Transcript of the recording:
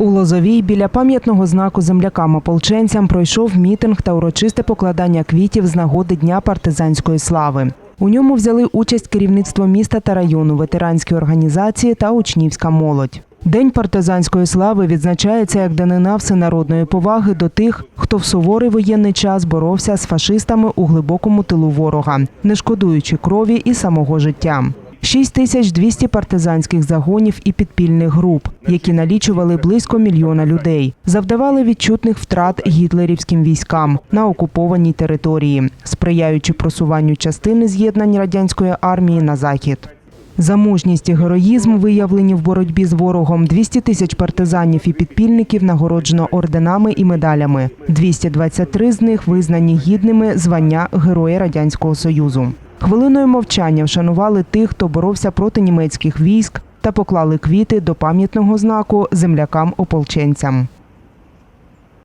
У Лозовій біля пам'ятного знаку землякам-ополченцям пройшов мітинг та урочисте покладання квітів з нагоди Дня партизанської слави. У ньому взяли участь керівництво міста та району, ветеранські організації та учнівська молодь. День партизанської слави відзначається як данина всенародної поваги до тих, хто в суворий воєнний час боровся з фашистами у глибокому тилу ворога, не шкодуючи крові і самого життя. 6200 партизанських загонів і підпільних груп, які налічували близько мільйона людей, завдавали відчутних втрат гітлерівським військам на окупованій території, сприяючи просуванню частини з'єднань радянської армії на захід. За мужність і героїзм, виявлені в боротьбі з ворогом, 200 тисяч партизанів і підпільників нагороджено орденами і медалями. 223 з них визнані гідними звання Героя Радянського Союзу. Хвилиною мовчання вшанували тих, хто боровся проти німецьких військ та поклали квіти до пам'ятного знаку землякам-ополченцям.